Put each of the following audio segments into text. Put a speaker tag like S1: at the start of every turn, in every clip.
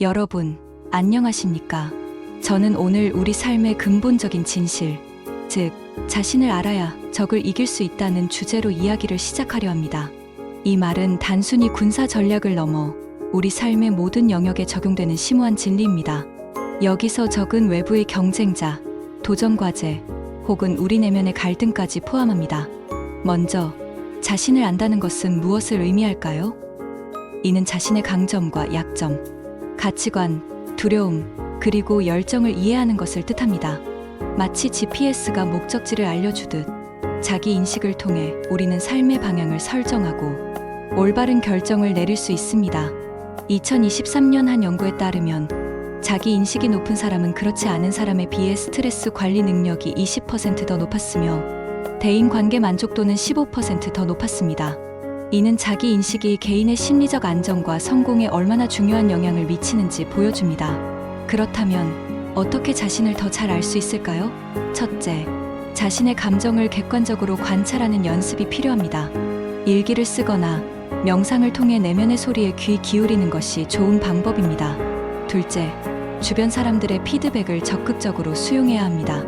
S1: 여러분, 안녕하십니까? 저는 오늘 우리 삶의 근본적인 진실, 즉, 자신을 알아야 적을 이길 수 있다는 주제로 이야기를 시작하려 합니다. 이 말은 단순히 군사 전략을 넘어 우리 삶의 모든 영역에 적용되는 심오한 진리입니다. 여기서 적은 외부의 경쟁자, 도전 과제, 혹은 우리 내면의 갈등까지 포함합니다. 먼저, 자신을 안다는 것은 무엇을 의미할까요? 이는 자신의 강점과 약점, 가치관, 두려움, 그리고 열정을 이해하는 것을 뜻합니다. 마치 GPS가 목적지를 알려주듯 자기 인식을 통해 우리는 삶의 방향을 설정하고 올바른 결정을 내릴 수 있습니다. 2023년 한 연구에 따르면 자기 인식이 높은 사람은 그렇지 않은 사람에 비해 스트레스 관리 능력이 20%더 높았으며 대인 관계 만족도는 15%더 높았습니다. 이는 자기 인식이 개인의 심리적 안정과 성공에 얼마나 중요한 영향을 미치는지 보여줍니다. 그렇다면 어떻게 자신을 더 잘 알 수 있을까요? 첫째, 자신의 감정을 객관적으로 관찰하는 연습이 필요합니다. 일기를 쓰거나 명상을 통해 내면의 소리에 귀 기울이는 것이 좋은 방법입니다. 둘째, 주변 사람들의 피드백을 적극적으로 수용해야 합니다.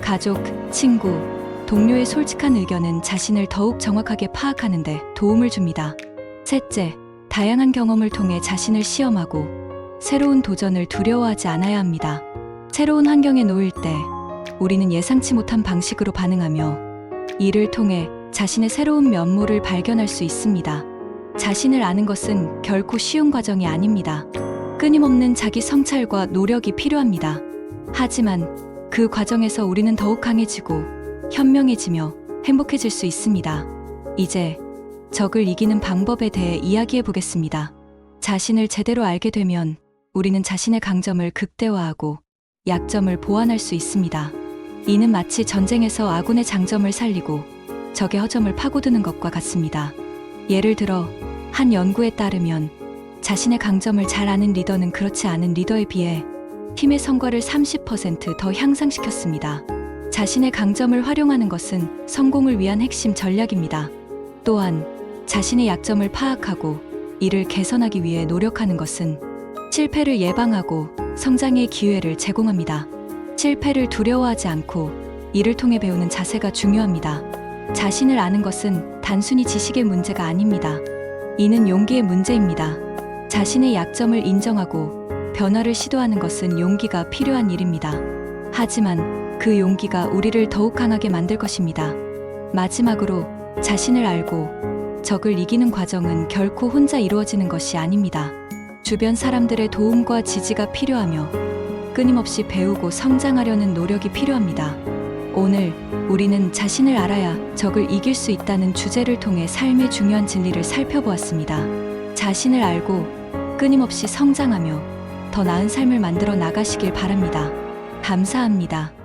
S1: 가족, 친구, 동료의 솔직한 의견은 자신을 더욱 정확하게 파악하는데 도움을 줍니다. 셋째, 다양한 경험을 통해 자신을 시험하고 새로운 도전을 두려워하지 않아야 합니다. 새로운 환경에 놓일 때 우리는 예상치 못한 방식으로 반응하며 이를 통해 자신의 새로운 면모를 발견할 수 있습니다. 자신을 아는 것은 결코 쉬운 과정이 아닙니다. 끊임없는 자기 성찰과 노력이 필요합니다. 하지만 그 과정에서 우리는 더욱 강해지고 현명해지며 행복해질 수 있습니다. 이제 적을 이기는 방법에 대해 이야기해 보겠습니다. 자신을 제대로 알게 되면 우리는 자신의 강점을 극대화하고 약점을 보완할 수 있습니다. 이는 마치 전쟁에서 아군의 장점을 살리고 적의 허점을 파고드는 것과 같습니다. 예를 들어 한 연구에 따르면 자신의 강점을 잘 아는 리더는 그렇지 않은 리더에 비해 팀의 성과를 30%더 향상시켰습니다. 자신의 강점을 활용하는 것은 성공을 위한 핵심 전략입니다. 또한 자신의 약점을 파악하고 이를 개선하기 위해 노력하는 것은 실패를 예방하고 성장의 기회를 제공합니다. 실패를 두려워하지 않고 이를 통해 배우는 자세가 중요합니다. 자신을 아는 것은 단순히 지식의 문제가 아닙니다. 이는 용기의 문제입니다. 자신의 약점을 인정하고 변화를 시도하는 것은 용기가 필요한 일입니다. 하지만 그 용기가 우리를 더욱 강하게 만들 것입니다. 마지막으로 자신을 알고 적을 이기는 과정은 결코 혼자 이루어지는 것이 아닙니다. 주변 사람들의 도움과 지지가 필요하며 끊임없이 배우고 성장하려는 노력이 필요합니다. 오늘 우리는 자신을 알아야 적을 이길 수 있다는 주제를 통해 삶의 중요한 진리를 살펴보았습니다. 자신을 알고 끊임없이 성장하며 더 나은 삶을 만들어 나가시길 바랍니다. 감사합니다.